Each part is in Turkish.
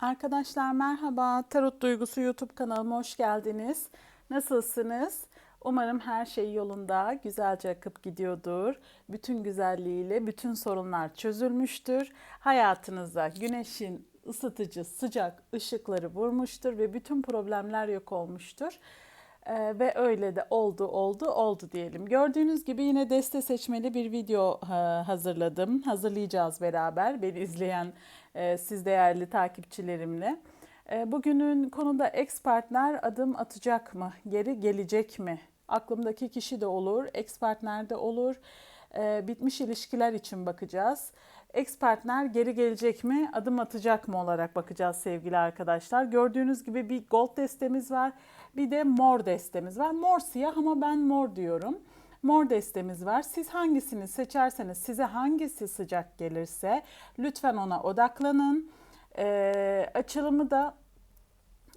Arkadaşlar merhaba. Tarot Duygusu YouTube kanalıma hoş geldiniz. Nasılsınız? Umarım her şey yolunda, güzelce akıp gidiyordur. Bütün güzelliğiyle bütün sorunlar çözülmüştür. Hayatınıza güneşin ısıtıcı, sıcak ışıkları vurmuştur ve bütün problemler yok olmuştur. Ee, ve öyle de oldu, oldu, oldu diyelim. Gördüğünüz gibi yine deste seçmeli bir video ha, hazırladım. Hazırlayacağız beraber beni izleyen e, siz değerli takipçilerimle. E, bugünün konuda ex partner adım atacak mı? Geri gelecek mi? Aklımdaki kişi de olur, ex partner de olur. E, bitmiş ilişkiler için bakacağız. Ex partner geri gelecek mi, adım atacak mı olarak bakacağız sevgili arkadaşlar. Gördüğünüz gibi bir gold destemiz var, bir de mor destemiz var. Mor siyah ama ben mor diyorum. Mor destemiz var. Siz hangisini seçerseniz, size hangisi sıcak gelirse lütfen ona odaklanın. Ee, açılımı da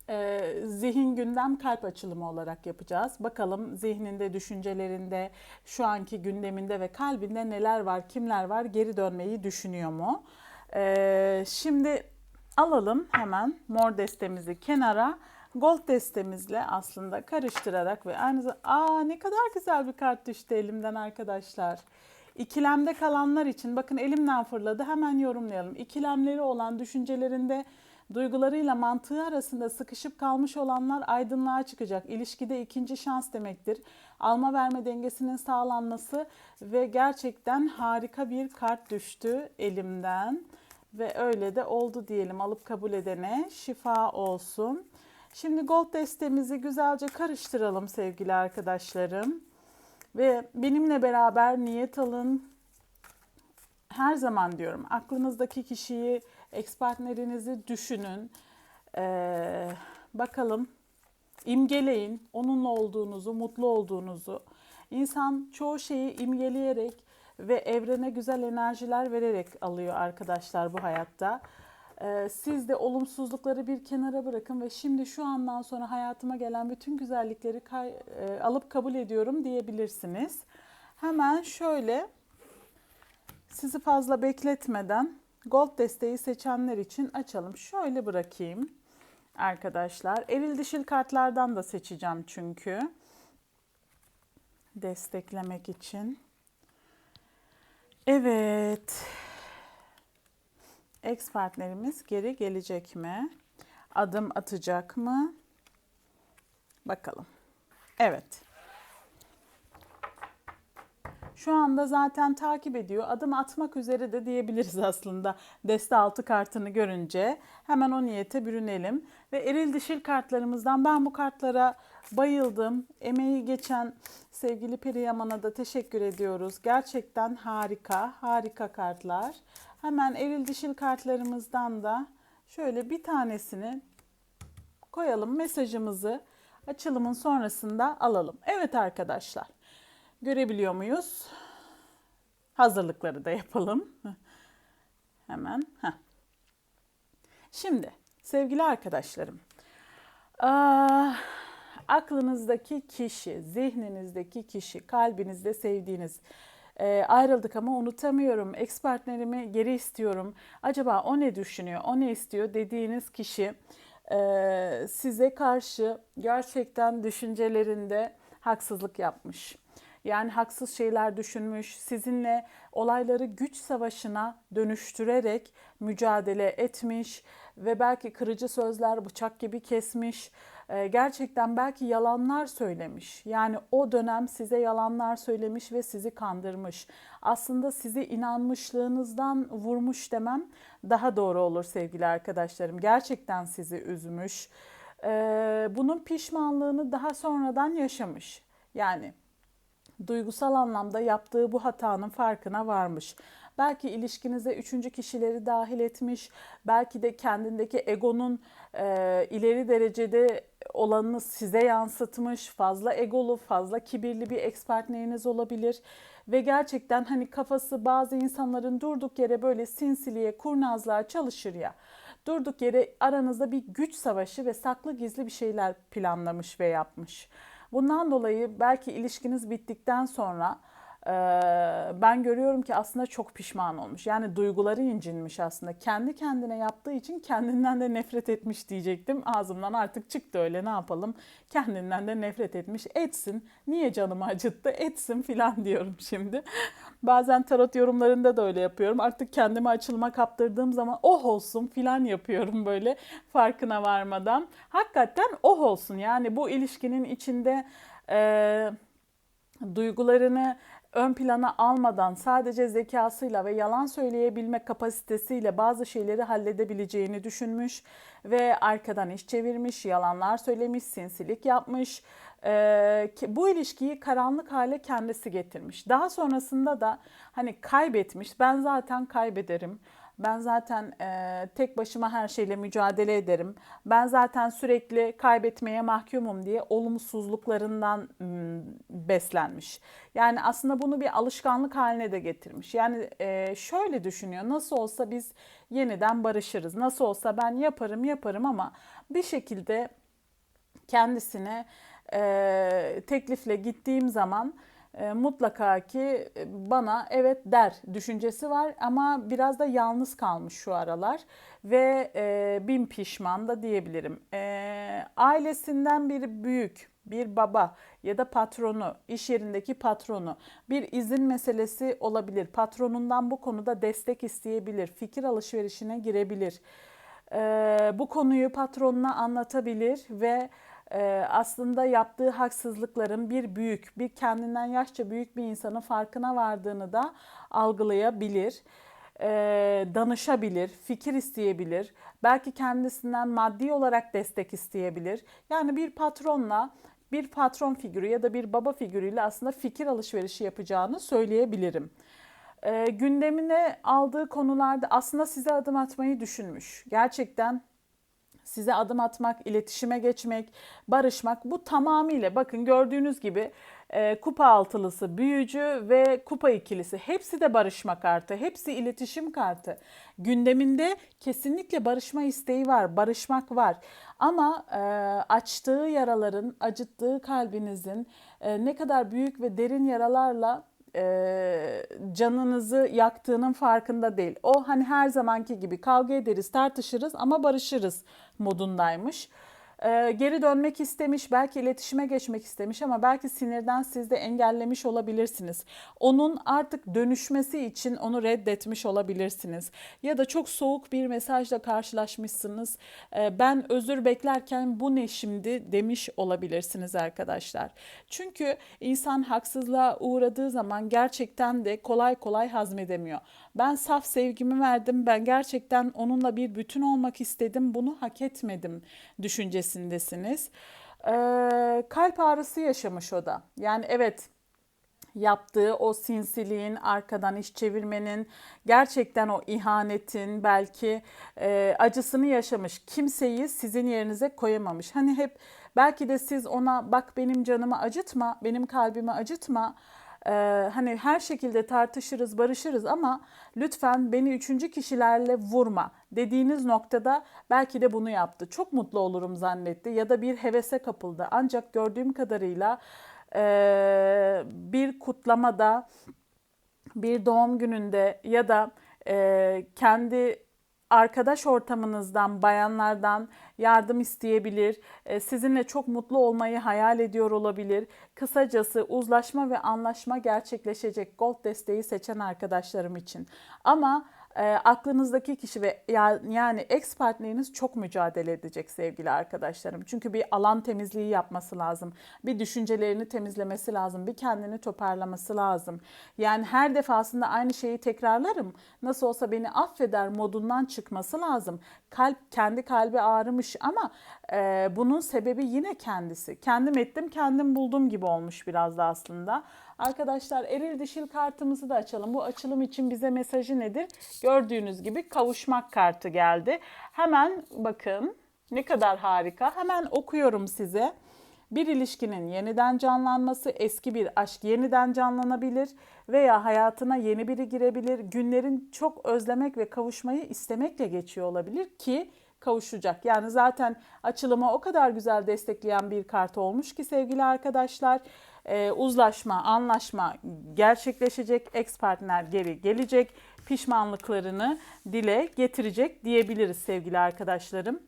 e, zihin gündem kalp açılımı olarak yapacağız. Bakalım zihninde, düşüncelerinde, şu anki gündeminde ve kalbinde neler var, kimler var, geri dönmeyi düşünüyor mu? Ee, şimdi alalım hemen mor destemizi kenara. Gold destemizle aslında karıştırarak ve aynı zamanda aa ne kadar güzel bir kart düştü elimden arkadaşlar. İkilemde kalanlar için bakın elimden fırladı hemen yorumlayalım. İkilemleri olan düşüncelerinde duygularıyla mantığı arasında sıkışıp kalmış olanlar aydınlığa çıkacak. İlişkide ikinci şans demektir. Alma verme dengesinin sağlanması ve gerçekten harika bir kart düştü elimden. Ve öyle de oldu diyelim alıp kabul edene şifa olsun. Şimdi gold destemizi güzelce karıştıralım sevgili arkadaşlarım. Ve benimle beraber niyet alın. Her zaman diyorum aklınızdaki kişiyi, ex partnerinizi düşünün. Ee, bakalım imgeleyin onunla olduğunuzu, mutlu olduğunuzu. İnsan çoğu şeyi imgeleyerek ve evrene güzel enerjiler vererek alıyor arkadaşlar bu hayatta. Ee, siz de olumsuzlukları bir kenara bırakın ve şimdi şu andan sonra hayatıma gelen bütün güzellikleri kay- e, alıp kabul ediyorum diyebilirsiniz. Hemen şöyle sizi fazla bekletmeden gold desteği seçenler için açalım. Şöyle bırakayım arkadaşlar. Eril dişil kartlardan da seçeceğim çünkü. Desteklemek için. Evet. Ex partnerimiz geri gelecek mi? Adım atacak mı? Bakalım. Evet. Şu anda zaten takip ediyor. Adım atmak üzere de diyebiliriz aslında. Deste altı kartını görünce hemen o niyete bürünelim. Ve eril dişil kartlarımızdan ben bu kartlara bayıldım. Emeği geçen sevgili Periyaman'a da teşekkür ediyoruz. Gerçekten harika, harika kartlar. Hemen eril dişil kartlarımızdan da şöyle bir tanesini koyalım. Mesajımızı açılımın sonrasında alalım. Evet arkadaşlar. Görebiliyor muyuz? Hazırlıkları da yapalım. Hemen. Heh. Şimdi sevgili arkadaşlarım. Aa, aklınızdaki kişi, zihninizdeki kişi, kalbinizde sevdiğiniz e, ayrıldık ama unutamıyorum. Ex partnerimi geri istiyorum. Acaba o ne düşünüyor, o ne istiyor dediğiniz kişi e, size karşı gerçekten düşüncelerinde haksızlık yapmış. Yani haksız şeyler düşünmüş, sizinle olayları güç savaşına dönüştürerek mücadele etmiş ve belki kırıcı sözler bıçak gibi kesmiş. Ee, gerçekten belki yalanlar söylemiş. Yani o dönem size yalanlar söylemiş ve sizi kandırmış. Aslında sizi inanmışlığınızdan vurmuş demem daha doğru olur sevgili arkadaşlarım. Gerçekten sizi üzmüş. Ee, bunun pişmanlığını daha sonradan yaşamış. Yani duygusal anlamda yaptığı bu hatanın farkına varmış. Belki ilişkinize üçüncü kişileri dahil etmiş, belki de kendindeki egonun e, ileri derecede olanını size yansıtmış, fazla egolu, fazla kibirli bir ex partneriniz olabilir. Ve gerçekten hani kafası bazı insanların durduk yere böyle sinsiliğe, kurnazlığa çalışır ya. Durduk yere aranızda bir güç savaşı ve saklı gizli bir şeyler planlamış ve yapmış. Bundan dolayı belki ilişkiniz bittikten sonra ben görüyorum ki aslında çok pişman olmuş. Yani duyguları incinmiş aslında. Kendi kendine yaptığı için kendinden de nefret etmiş diyecektim. Ağzımdan artık çıktı öyle ne yapalım. Kendinden de nefret etmiş. Etsin. Niye canımı acıttı? Etsin filan diyorum şimdi. Bazen tarot yorumlarında da öyle yapıyorum. Artık kendime açılma kaptırdığım zaman oh olsun filan yapıyorum böyle farkına varmadan. Hakikaten oh olsun yani bu ilişkinin içinde e, duygularını ön plana almadan sadece zekasıyla ve yalan söyleyebilme kapasitesiyle bazı şeyleri halledebileceğini düşünmüş ve arkadan iş çevirmiş, yalanlar söylemiş, sinsilik yapmış. Ee, bu ilişkiyi karanlık hale kendisi getirmiş. Daha sonrasında da hani kaybetmiş. Ben zaten kaybederim. Ben zaten e, tek başıma her şeyle mücadele ederim. Ben zaten sürekli kaybetmeye mahkumum diye olumsuzluklarından m, beslenmiş. Yani aslında bunu bir alışkanlık haline de getirmiş. Yani e, şöyle düşünüyor. Nasıl olsa biz yeniden barışırız. Nasıl olsa ben yaparım yaparım ama bir şekilde kendisine e, teklifle gittiğim zaman e, mutlaka ki e, bana evet der düşüncesi var ama biraz da yalnız kalmış şu aralar ve e, bin pişman da diyebilirim. E, ailesinden bir büyük bir baba ya da patronu, iş yerindeki patronu bir izin meselesi olabilir. Patronundan bu konuda destek isteyebilir, fikir alışverişine girebilir. E, bu konuyu patronuna anlatabilir ve e, aslında yaptığı haksızlıkların bir büyük, bir kendinden yaşça büyük bir insanın farkına vardığını da algılayabilir. E, danışabilir, fikir isteyebilir. Belki kendisinden maddi olarak destek isteyebilir. Yani bir patronla bir patron figürü ya da bir baba figürüyle aslında fikir alışverişi yapacağını söyleyebilirim. E, gündemine aldığı konularda aslında size adım atmayı düşünmüş. Gerçekten size adım atmak, iletişime geçmek, barışmak bu tamamıyla bakın gördüğünüz gibi e, kupa altılısı, büyücü ve kupa ikilisi hepsi de barışma kartı, hepsi iletişim kartı. Gündeminde kesinlikle barışma isteği var, barışmak var. Ama e, açtığı yaraların, acıttığı kalbinizin e, ne kadar büyük ve derin yaralarla e, canınızı yaktığının farkında değil. O hani her zamanki gibi kavga ederiz, tartışırız ama barışırız modundaymış. Ee, geri dönmek istemiş, belki iletişime geçmek istemiş ama belki sinirden siz de engellemiş olabilirsiniz. Onun artık dönüşmesi için onu reddetmiş olabilirsiniz. Ya da çok soğuk bir mesajla karşılaşmışsınız. Ee, ben özür beklerken bu ne şimdi demiş olabilirsiniz arkadaşlar. Çünkü insan haksızlığa uğradığı zaman gerçekten de kolay kolay hazmedemiyor. Ben saf sevgimi verdim. Ben gerçekten onunla bir bütün olmak istedim. Bunu hak etmedim düşüncesindesiniz. Ee, kalp ağrısı yaşamış o da. Yani evet yaptığı o sinsiliğin, arkadan iş çevirmenin, gerçekten o ihanetin belki e, acısını yaşamış. Kimseyi sizin yerinize koyamamış. Hani hep belki de siz ona bak benim canımı acıtma, benim kalbimi acıtma ee, hani her şekilde tartışırız, barışırız ama lütfen beni üçüncü kişilerle vurma dediğiniz noktada belki de bunu yaptı. Çok mutlu olurum zannetti ya da bir hevese kapıldı. Ancak gördüğüm kadarıyla e, bir kutlamada, bir doğum gününde ya da e, kendi arkadaş ortamınızdan, bayanlardan yardım isteyebilir. E, sizinle çok mutlu olmayı hayal ediyor olabilir. Kısacası uzlaşma ve anlaşma gerçekleşecek gold desteği seçen arkadaşlarım için. Ama e, aklınızdaki kişi ve yani ex partneriniz çok mücadele edecek sevgili arkadaşlarım. Çünkü bir alan temizliği yapması lazım. Bir düşüncelerini temizlemesi lazım. Bir kendini toparlaması lazım. Yani her defasında aynı şeyi tekrarlarım. Nasıl olsa beni affeder modundan çıkması lazım. Kalp kendi kalbi ağrımış ama e, bunun sebebi yine kendisi. Kendim ettim, kendim buldum gibi olmuş biraz da aslında. Arkadaşlar eril dişil kartımızı da açalım. Bu açılım için bize mesajı nedir? Gördüğünüz gibi kavuşmak kartı geldi. Hemen bakın ne kadar harika. Hemen okuyorum size. Bir ilişkinin yeniden canlanması, eski bir aşk yeniden canlanabilir veya hayatına yeni biri girebilir. Günlerin çok özlemek ve kavuşmayı istemekle geçiyor olabilir ki kavuşacak. Yani zaten açılımı o kadar güzel destekleyen bir kart olmuş ki sevgili arkadaşlar. e, uzlaşma, anlaşma gerçekleşecek. Ex partner geri gelecek. Pişmanlıklarını dile getirecek diyebiliriz sevgili arkadaşlarım.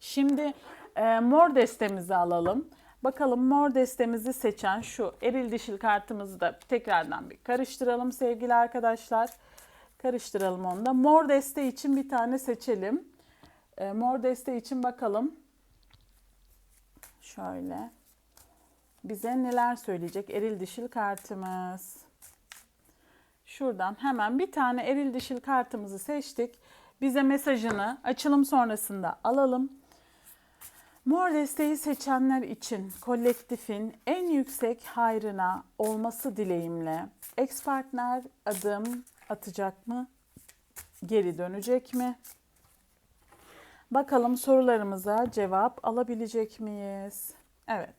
Şimdi e, mor destemizi alalım. Bakalım mor destemizi seçen şu eril dişil kartımızı da tekrardan bir karıştıralım sevgili arkadaşlar. Karıştıralım onu da. Mor deste için bir tane seçelim. E, mor deste için bakalım. Şöyle. Bize neler söyleyecek eril dişil kartımız. Şuradan hemen bir tane eril dişil kartımızı seçtik. Bize mesajını açılım sonrasında alalım. Mor desteği seçenler için kolektifin en yüksek hayrına olması dileğimle ex partner adım atacak mı? Geri dönecek mi? Bakalım sorularımıza cevap alabilecek miyiz? Evet.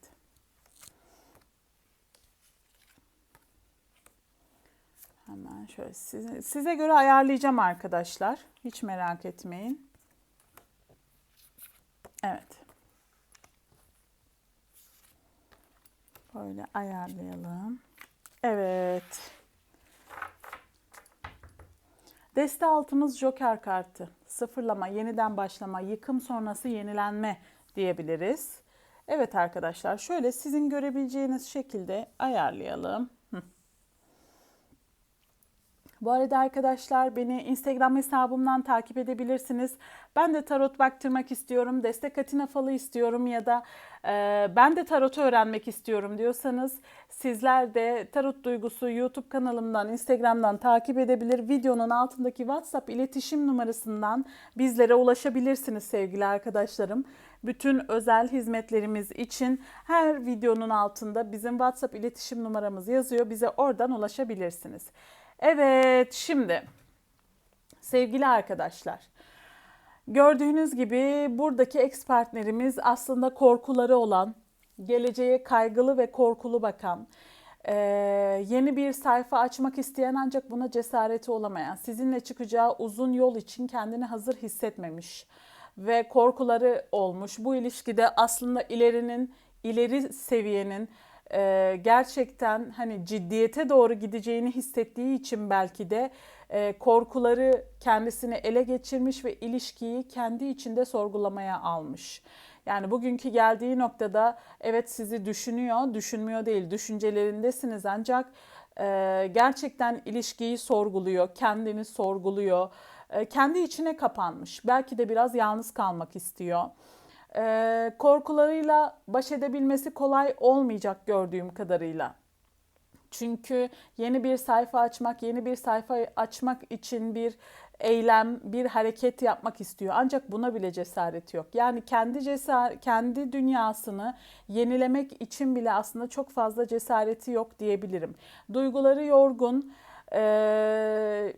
Hemen şöyle size, size göre ayarlayacağım arkadaşlar. Hiç merak etmeyin. Evet. Böyle ayarlayalım. Evet. Deste altımız Joker kartı. Sıfırlama, yeniden başlama, yıkım sonrası yenilenme diyebiliriz. Evet arkadaşlar şöyle sizin görebileceğiniz şekilde ayarlayalım. Bu arada arkadaşlar beni Instagram hesabımdan takip edebilirsiniz. Ben de tarot baktırmak istiyorum, destek atina falı istiyorum ya da e, ben de tarotu öğrenmek istiyorum diyorsanız sizler de Tarot Duygusu YouTube kanalımdan, Instagram'dan takip edebilir. Videonun altındaki WhatsApp iletişim numarasından bizlere ulaşabilirsiniz sevgili arkadaşlarım. Bütün özel hizmetlerimiz için her videonun altında bizim WhatsApp iletişim numaramız yazıyor. Bize oradan ulaşabilirsiniz. Evet, şimdi sevgili arkadaşlar, gördüğünüz gibi buradaki ex partnerimiz aslında korkuları olan, geleceğe kaygılı ve korkulu bakan, ee, yeni bir sayfa açmak isteyen ancak buna cesareti olamayan, sizinle çıkacağı uzun yol için kendini hazır hissetmemiş ve korkuları olmuş. Bu ilişkide aslında ilerinin, ileri seviyenin e, gerçekten hani ciddiyete doğru gideceğini hissettiği için belki de e, korkuları kendisini ele geçirmiş ve ilişkiyi kendi içinde sorgulamaya almış. Yani bugünkü geldiği noktada evet sizi düşünüyor, düşünmüyor değil, düşüncelerindesiniz ancak e, gerçekten ilişkiyi sorguluyor, kendini sorguluyor, e, kendi içine kapanmış. Belki de biraz yalnız kalmak istiyor e, korkularıyla baş edebilmesi kolay olmayacak gördüğüm kadarıyla. Çünkü yeni bir sayfa açmak, yeni bir sayfa açmak için bir eylem, bir hareket yapmak istiyor. Ancak buna bile cesareti yok. Yani kendi cesar kendi dünyasını yenilemek için bile aslında çok fazla cesareti yok diyebilirim. Duyguları yorgun, e,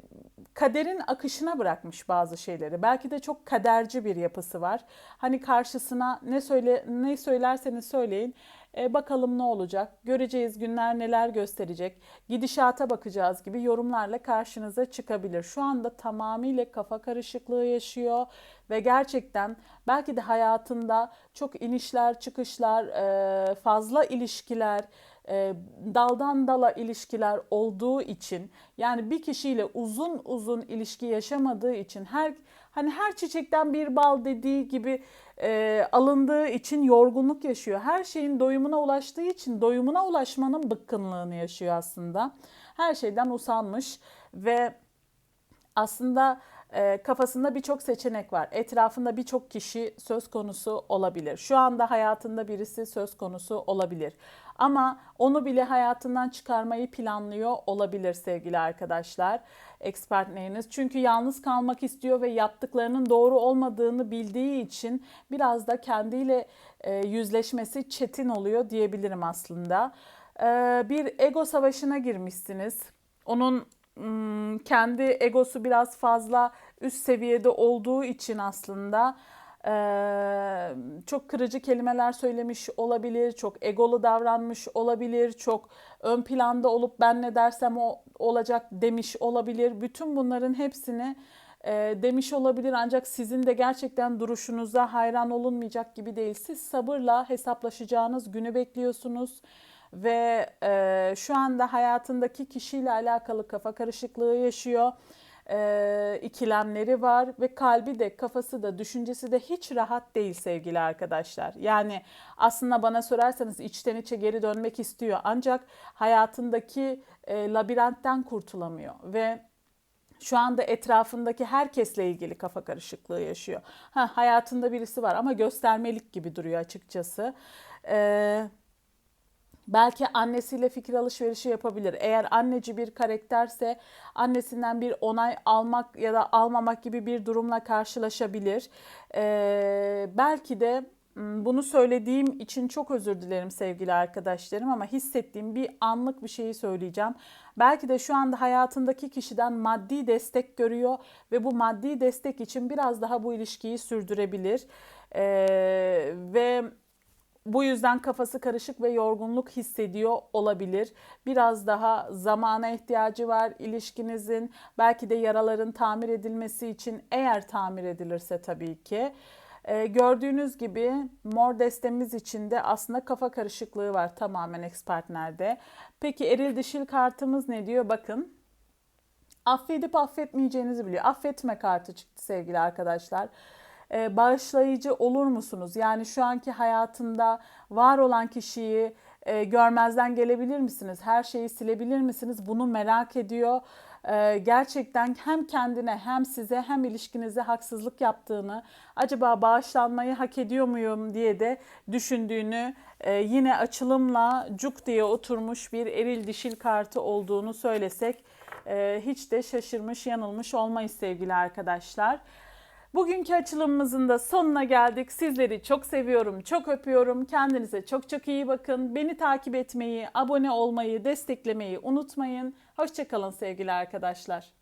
kaderin akışına bırakmış bazı şeyleri. Belki de çok kaderci bir yapısı var. Hani karşısına ne söyle ne söylerseniz söyleyin. E, bakalım ne olacak? Göreceğiz günler neler gösterecek? Gidişata bakacağız gibi yorumlarla karşınıza çıkabilir. Şu anda tamamıyla kafa karışıklığı yaşıyor ve gerçekten belki de hayatında çok inişler, çıkışlar, e, fazla ilişkiler, e, daldan dala ilişkiler olduğu için yani bir kişiyle uzun uzun ilişki yaşamadığı için her hani her çiçekten bir bal dediği gibi e, alındığı için yorgunluk yaşıyor. Her şeyin doyumuna ulaştığı için doyumuna ulaşmanın bıkkınlığını yaşıyor aslında. Her şeyden usanmış ve aslında e, kafasında birçok seçenek var. Etrafında birçok kişi söz konusu olabilir. Şu anda hayatında birisi söz konusu olabilir. Ama onu bile hayatından çıkarmayı planlıyor olabilir sevgili arkadaşlar. Ex partneriniz. Çünkü yalnız kalmak istiyor ve yaptıklarının doğru olmadığını bildiği için biraz da kendiyle e, yüzleşmesi çetin oluyor diyebilirim aslında. E, bir ego savaşına girmişsiniz. Onun Hmm, kendi egosu biraz fazla üst seviyede olduğu için aslında çok kırıcı kelimeler söylemiş olabilir, çok egolu davranmış olabilir, çok ön planda olup ben ne dersem o olacak demiş olabilir. Bütün bunların hepsini demiş olabilir ancak sizin de gerçekten duruşunuza hayran olunmayacak gibi değil. Siz sabırla hesaplaşacağınız günü bekliyorsunuz ve e, şu anda hayatındaki kişiyle alakalı kafa karışıklığı yaşıyor. E, ikilemleri var ve kalbi de kafası da düşüncesi de hiç rahat değil sevgili arkadaşlar. Yani aslında bana sorarsanız içten içe geri dönmek istiyor ancak hayatındaki e, labirentten kurtulamıyor ve şu anda etrafındaki herkesle ilgili kafa karışıklığı yaşıyor. Ha, hayatında birisi var ama göstermelik gibi duruyor açıkçası. Ee, belki annesiyle fikir alışverişi yapabilir. Eğer anneci bir karakterse annesinden bir onay almak ya da almamak gibi bir durumla karşılaşabilir. Ee, belki de Bunu söylediğim için çok özür dilerim sevgili arkadaşlarım ama hissettiğim bir anlık bir şeyi söyleyeceğim. Belki de şu anda hayatındaki kişiden maddi destek görüyor ve bu maddi destek için biraz daha bu ilişkiyi sürdürebilir. Ee, ve bu yüzden kafası karışık ve yorgunluk hissediyor olabilir. Biraz daha zamana ihtiyacı var ilişkinizin. Belki de yaraların tamir edilmesi için eğer tamir edilirse tabii ki. Ee, gördüğünüz gibi mor destemiz içinde aslında kafa karışıklığı var tamamen ex partnerde. Peki eril dişil kartımız ne diyor? Bakın. Affedip affetmeyeceğinizi biliyor. Affetme kartı çıktı sevgili arkadaşlar. Ee, bağışlayıcı olur musunuz? Yani şu anki hayatında var olan kişiyi e, görmezden gelebilir misiniz? Her şeyi silebilir misiniz? Bunu merak ediyor. Ee, gerçekten hem kendine hem size hem ilişkinize haksızlık yaptığını, acaba bağışlanmayı hak ediyor muyum diye de düşündüğünü, e, yine açılımla cuk diye oturmuş bir eril dişil kartı olduğunu söylesek e, hiç de şaşırmış yanılmış olmayız sevgili arkadaşlar. Bugünkü açılımımızın da sonuna geldik. Sizleri çok seviyorum, çok öpüyorum. Kendinize çok çok iyi bakın. Beni takip etmeyi, abone olmayı, desteklemeyi unutmayın. Hoşçakalın sevgili arkadaşlar.